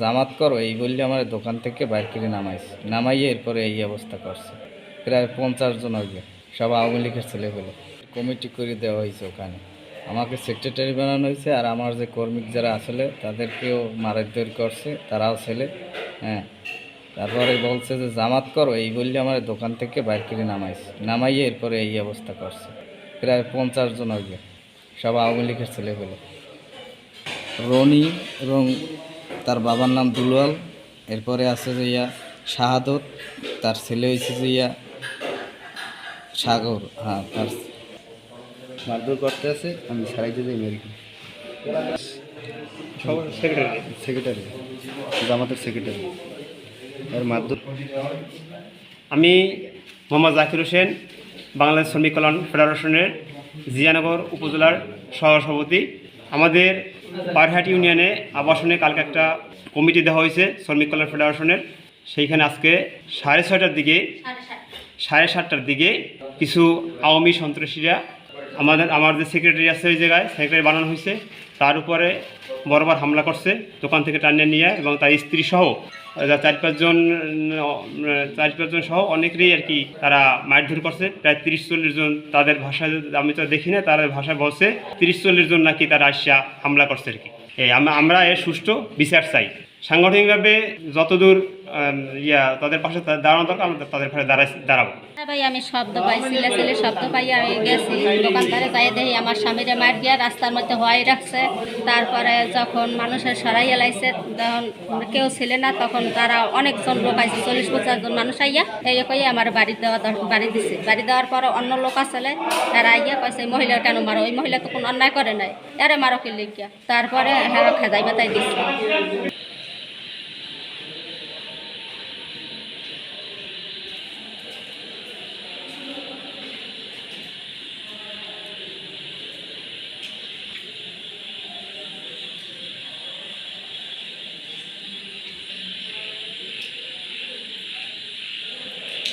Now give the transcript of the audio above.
জামাত করো এই বললে আমার দোকান থেকে বাইর করে নামাইছে নামাইয়ে এরপরে এই অবস্থা করছে। প্রায় পঞ্চাশ জন হইবে সব আওয়ামী লীগের ছেলেগুলো কমিটি করে দেওয়া হয়েছে ওখানে। আমাকে সেক্রেটারি বানানো হয়েছে আর আমার যে কর্মী যারা আসলে তাদেরকেও মারাধর করছে তারাও ছেলে হ্যাঁ। তারপরে বলছে যে জামাত করো এই বললে আমার দোকান থেকে বাইর করে নামাইছে নামাইয়ে এরপরে এই অবস্থা করছে। প্রায় পঞ্চাশ জন হইবে সব আওয়ামী লীগের ছেলে বলে রনি এবং তার বাবার নাম দুলাল এরপরে আছে যে ইয়া শাহাদত তার ছেলে হয়েছে যে ইয়া সাগর হ্যাঁ তার মারধর করতে আছে আমি সারাইতে যাই মেরি সেক্রেটারি জামাতের সেক্রেটারি আর মারধর আমি মোহাম্মদ জাকির হোসেন বাংলাদেশ শ্রমিক কল্যাণ ফেডারেশনের জিয়ানগর উপজেলার সহসভাপতি। আমাদের পারহাট ইউনিয়নে আবাসনে কালকে একটা কমিটি দেওয়া হয়েছে, শ্রমিক কল্যাণ ফেডারেশনের। সেইখানে আজকে সাড়ে ছয়টার দিকে, সাড়ে সাতটার দিকে কিছু আওয়ামী সন্ত্রাসীরা আমাদের, আমার যে সেক্রেটারি আছে ওই জায়গায় সেক্রেটারি বানানো হয়েছে। তার উপরে বরাবর হামলা করছে, দোকান থেকে টানিয়ে নিয়ে এবং তার স্ত্রী সহ চার পাঁচজন চার পাঁচজন সহ অনেকেরই আর কি তারা মারধর করছে। প্রায় তিরিশ চল্লিশ জন তাদের ভাষা আমি তো দেখি না, তাদের ভাষা বলছে তিরিশ চল্লিশ জন নাকি তারা আসিয়া হামলা করছে আর কি। আমরা এর সুষ্ঠু বিচার চাই। সাংগঠনিকভাবে যতদূর ইয়া, তাদের পাশে দাঁড়ানো দরকার, আমরা তাদের পাশে দাঁড়াবো। হ্যাঁ ভাই, আমি শব্দ পাই ছিলে ছিলে শব্দ পাই, আমি গেছি দোকানদারে যাই দেখি, আমার স্বামীরে মার দিয়া রাস্তার মধ্যে হওয়াই রাখছে। তারপরে যখন মানুষের সরাই এলাইছে, তখন কেউ ছিল না, তখন তারা অনেকজন লোক আইছে চল্লিশ পঞ্চাশ জন মানুষ আইয়া এই কইয়া আমার বাড়ি দেওয়া বাড়ি দিছে। বাড়ি দেওয়ার পরে অন্য লোক আসলে তারা আইয়া "এই মহিলা কেন মারো? ওই মহিলা তো কোনো অন্যায় করে নাই। এরে মারো কি লিখিয়া তারপরে হ্যাঁ খেদাই বেতাই দিচ্ছে